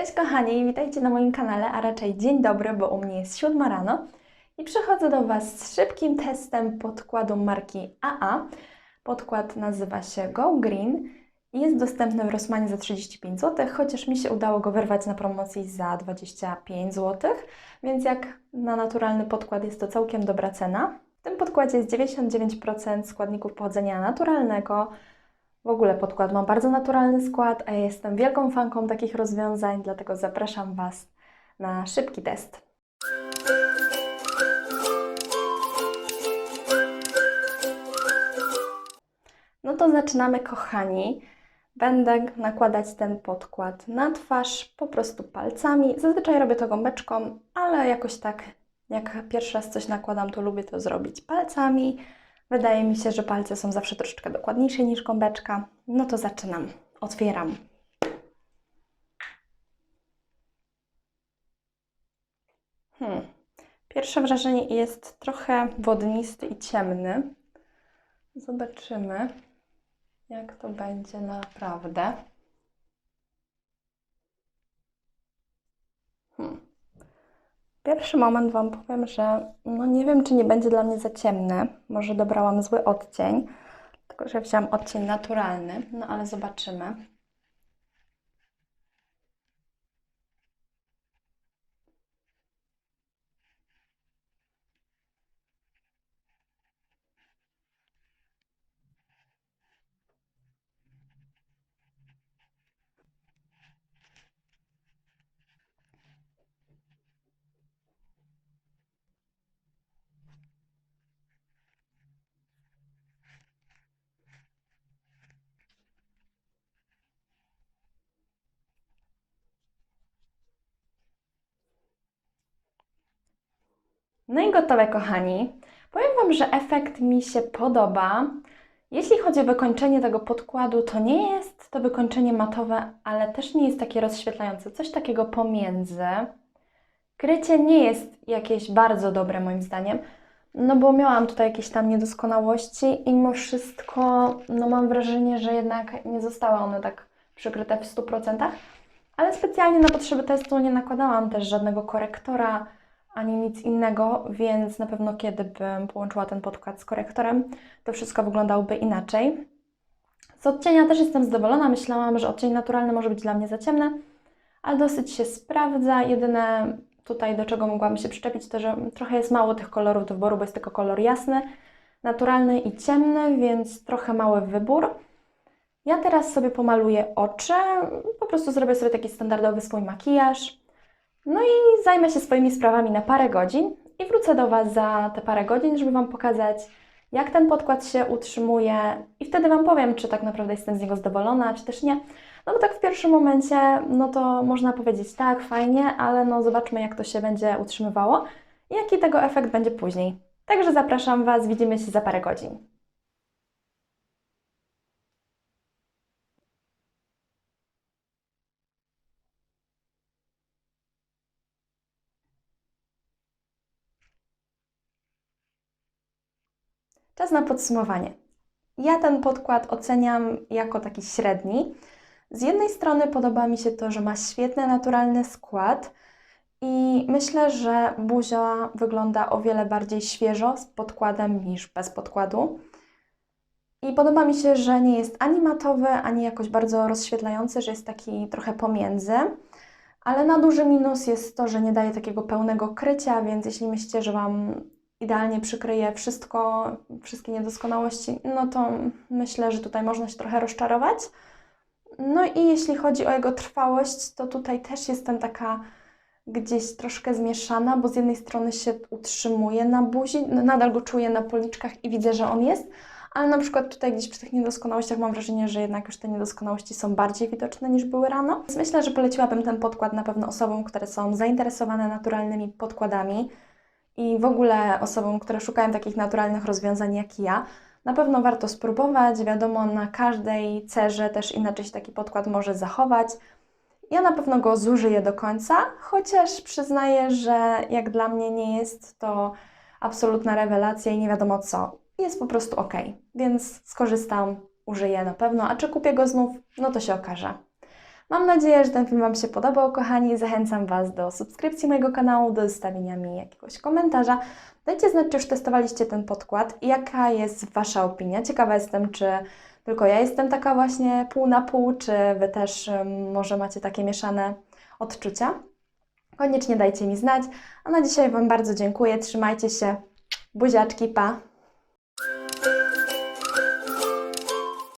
Cześć kochani, witajcie na moim kanale, a raczej dzień dobry, bo u mnie jest 7 rano i przychodzę do Was z szybkim testem podkładu marki AA. Podkład nazywa się Go Green i jest dostępny w Rossmanie za 35 zł, chociaż mi się udało go wyrwać na promocji za 25 zł, więc jak na naturalny podkład jest to całkiem dobra cena. W tym podkładzie jest 99% składników pochodzenia naturalnego, w ogóle podkład ma bardzo naturalny skład, a ja jestem wielką fanką takich rozwiązań, dlatego zapraszam Was na szybki test. No to zaczynamy, kochani. Będę nakładać ten podkład na twarz po prostu palcami. Zazwyczaj robię to gąbeczką, ale jakoś tak, jak pierwszy raz coś nakładam, to lubię to zrobić palcami. Wydaje mi się, że palce są zawsze troszeczkę dokładniejsze niż gąbeczka. No to zaczynam. Otwieram. Hmm. Pierwsze wrażenie jest trochę wodnisty i ciemny. Zobaczymy, jak to będzie naprawdę. Hmm. Pierwszy moment Wam powiem, że no nie wiem, czy nie będzie dla mnie za ciemne. Może dobrałam zły odcień, tylko że wziąłam odcień naturalny, no ale zobaczymy. No i gotowe, kochani. Powiem Wam, że efekt mi się podoba. Jeśli chodzi o wykończenie tego podkładu, to nie jest to wykończenie matowe, ale też nie jest takie rozświetlające. Coś takiego pomiędzy. Krycie nie jest jakieś bardzo dobre moim zdaniem, no bo miałam tutaj jakieś tam niedoskonałości i mimo wszystko no mam wrażenie, że jednak nie zostały one tak przykryte w 100%, ale specjalnie na potrzeby testu nie nakładałam też żadnego korektora ani nic innego, więc na pewno kiedy bym połączyła ten podkład z korektorem, to wszystko wyglądałoby inaczej. Z odcienia też jestem zadowolona. Myślałam, że odcień naturalny może być dla mnie za ciemny, ale dosyć się sprawdza. Jedyne tutaj, do czego mogłam się przyczepić, to że trochę jest mało tych kolorów do wyboru, bo jest tylko kolor jasny, naturalny i ciemny, więc trochę mały wybór. Ja teraz sobie pomaluję oczy, po prostu zrobię sobie taki standardowy swój makijaż. No i zajmę się swoimi sprawami na parę godzin i wrócę do Was za te parę godzin, żeby Wam pokazać, jak ten podkład się utrzymuje i wtedy Wam powiem, czy tak naprawdę jestem z niego zadowolona, czy też nie. No bo tak w pierwszym momencie, no to można powiedzieć tak, fajnie, ale no zobaczmy, jak to się będzie utrzymywało i jaki tego efekt będzie później. Także zapraszam Was, widzimy się za parę godzin. Czas na podsumowanie. Ja ten podkład oceniam jako taki średni. Z jednej strony podoba mi się to, że ma świetny, naturalny skład i myślę, że buzia wygląda o wiele bardziej świeżo z podkładem niż bez podkładu. I podoba mi się, że nie jest ani matowy, ani jakoś bardzo rozświetlający, że jest taki trochę pomiędzy. Ale na duży minus jest to, że nie daje takiego pełnego krycia, więc jeśli myślicie, że Wam idealnie przykryje wszystko, wszystkie niedoskonałości, no to myślę, że tutaj można się trochę rozczarować. No i jeśli chodzi o jego trwałość, to tutaj też jestem taka gdzieś troszkę zmieszana, bo z jednej strony się utrzymuje na buzi, nadal go czuję na policzkach i widzę, że on jest, ale na przykład tutaj gdzieś przy tych niedoskonałościach mam wrażenie, że jednak już te niedoskonałości są bardziej widoczne niż były rano. Więc myślę, że poleciłabym ten podkład na pewno osobom, które są zainteresowane naturalnymi podkładami i w ogóle osobom, które szukają takich naturalnych rozwiązań jak ja. Na pewno warto spróbować. Wiadomo, na każdej cerze też inaczej się taki podkład może zachować. Ja na pewno go zużyję do końca, chociaż przyznaję, że jak dla mnie nie jest to absolutna rewelacja i nie wiadomo co. Jest po prostu ok, więc skorzystam, użyję na pewno, a czy kupię go znów, no to się okaże. Mam nadzieję, że ten film Wam się podobał, kochani. Zachęcam Was do subskrypcji mojego kanału, do zostawienia mi jakiegoś komentarza. Dajcie znać, czy już testowaliście ten podkład i jaka jest Wasza opinia. Ciekawa jestem, czy tylko ja jestem taka właśnie pół na pół, czy Wy też może macie takie mieszane odczucia. Koniecznie dajcie mi znać. A na dzisiaj Wam bardzo dziękuję. Trzymajcie się. Buziaczki, pa!